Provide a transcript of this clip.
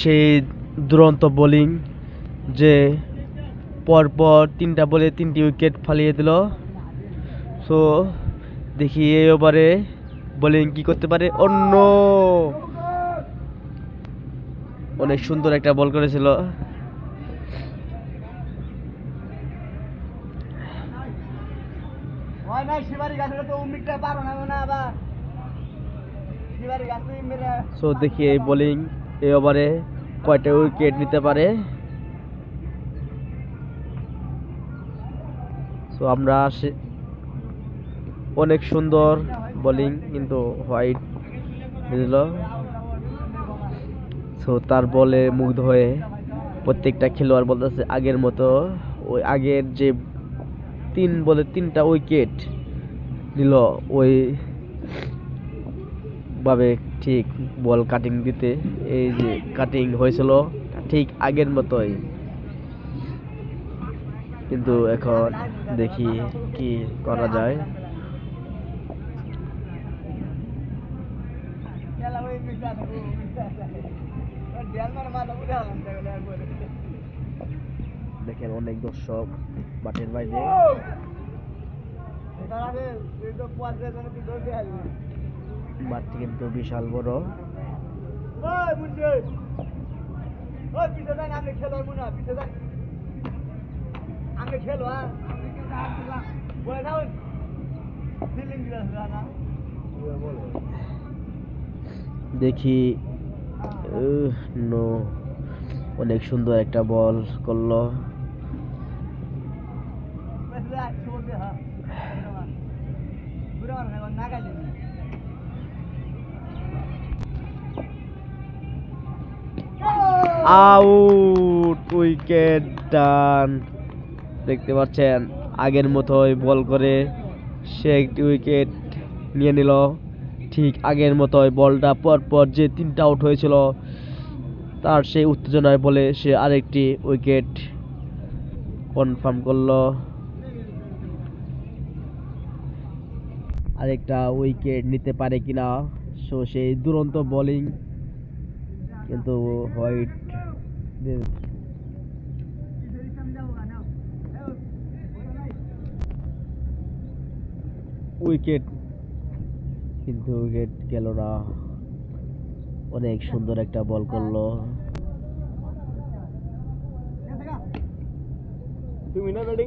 সেই দুরন্ত বোলিং যে পরপর তিনটা বলে তিনটি উইকেট ফালিয়ে দিল। সো দেখি এই ওভারে বোলিং কি করতে পারে? অন্য অনেক সুন্দর একটা বল করেছিল। সো দেখি এই বোলিং এই ওভারে কয়টা উইকেট নিতে পারে? সো আমরা অনেক সুন্দর বোলিং কিন্তু হোয়াইট দিল সো তার বলে মুগ্ধ হয়ে প্রত্যেকটা খেলোয়াড় বলতেছে, আগের মতো ওই আগের যে তিন বলে তিনটা উইকেট নিল, ওই ভাবে ঠিক, বল কাটিং দিতে। এই যে কাটিং হয়েছিল, ঠিক আগের মতোই। কিন্তু এখন দেখি কি করা যায়। দেখেন অনেক দর্শক মাঠের বাইরে। কিন্তু বিশাল বড়। না। দেখি নো অনেক সুন্দর একটা বল করল। Masih out, wicket done. দেখতে পাচ্ছেন, আগের মতোই বল করে সে একটি উইকেট নিয়ে নিল। ঠিক আগের মতোই বলটা পর পর যে তিনটা আউট হয়েছিল, তার সেই উত্তেজনায় বলে সে আরেকটি উইকেট কনফার্ম করল। আরেকটা উইকেট নিতে পারে কিনা, সো সেই দুরন্ত বোলিং কিন্তু হোয়াইট উইকেট কিন্তু উইকেট গেল না। অনেক সুন্দর একটা বল করল। তুমি না ready?